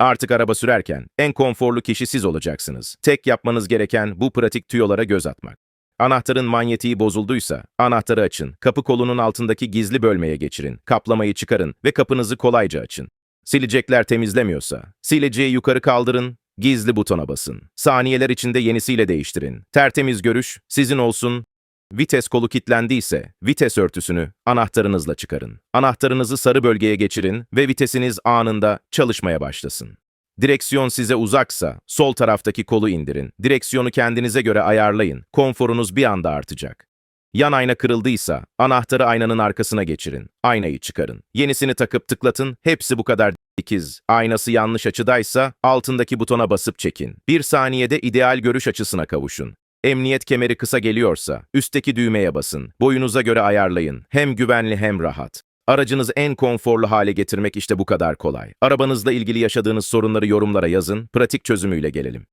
Artık araba sürerken en konforlu kişi siz olacaksınız. Tek yapmanız gereken bu pratik tüyolara göz atmak. Anahtarın manyetiği bozulduysa anahtarı açın, kapı kolunun altındaki gizli bölmeye geçirin, kaplamayı çıkarın ve kapınızı kolayca açın. Silecekler temizlemiyorsa sileceği yukarı kaldırın, gizli butona basın. Saniyeler içinde yenisiyle değiştirin. Tertemiz görüş sizin olsun. Vites kolu kilitlendiyse vites örtüsünü anahtarınızla çıkarın. Anahtarınızı sarı bölgeye geçirin ve vitesiniz anında çalışmaya başlasın. Direksiyon size uzaksa sol taraftaki kolu indirin. Direksiyonu kendinize göre ayarlayın. Konforunuz bir anda artacak. Yan ayna kırıldıysa anahtarı aynanın arkasına geçirin. Aynayı çıkarın. Yenisini takıp tıklatın. Hepsi bu kadar dikiz. Aynası yanlış açıdaysa altındaki butona basıp çekin. Bir saniyede ideal görüş açısına kavuşun. Emniyet kemeri kısa geliyorsa üstteki düğmeye basın. Boyunuza göre ayarlayın. Hem güvenli hem rahat. Aracınızı en konforlu hale getirmek işte bu kadar kolay. Arabanızla ilgili yaşadığınız sorunları yorumlara yazın, pratik çözümüyle gelelim.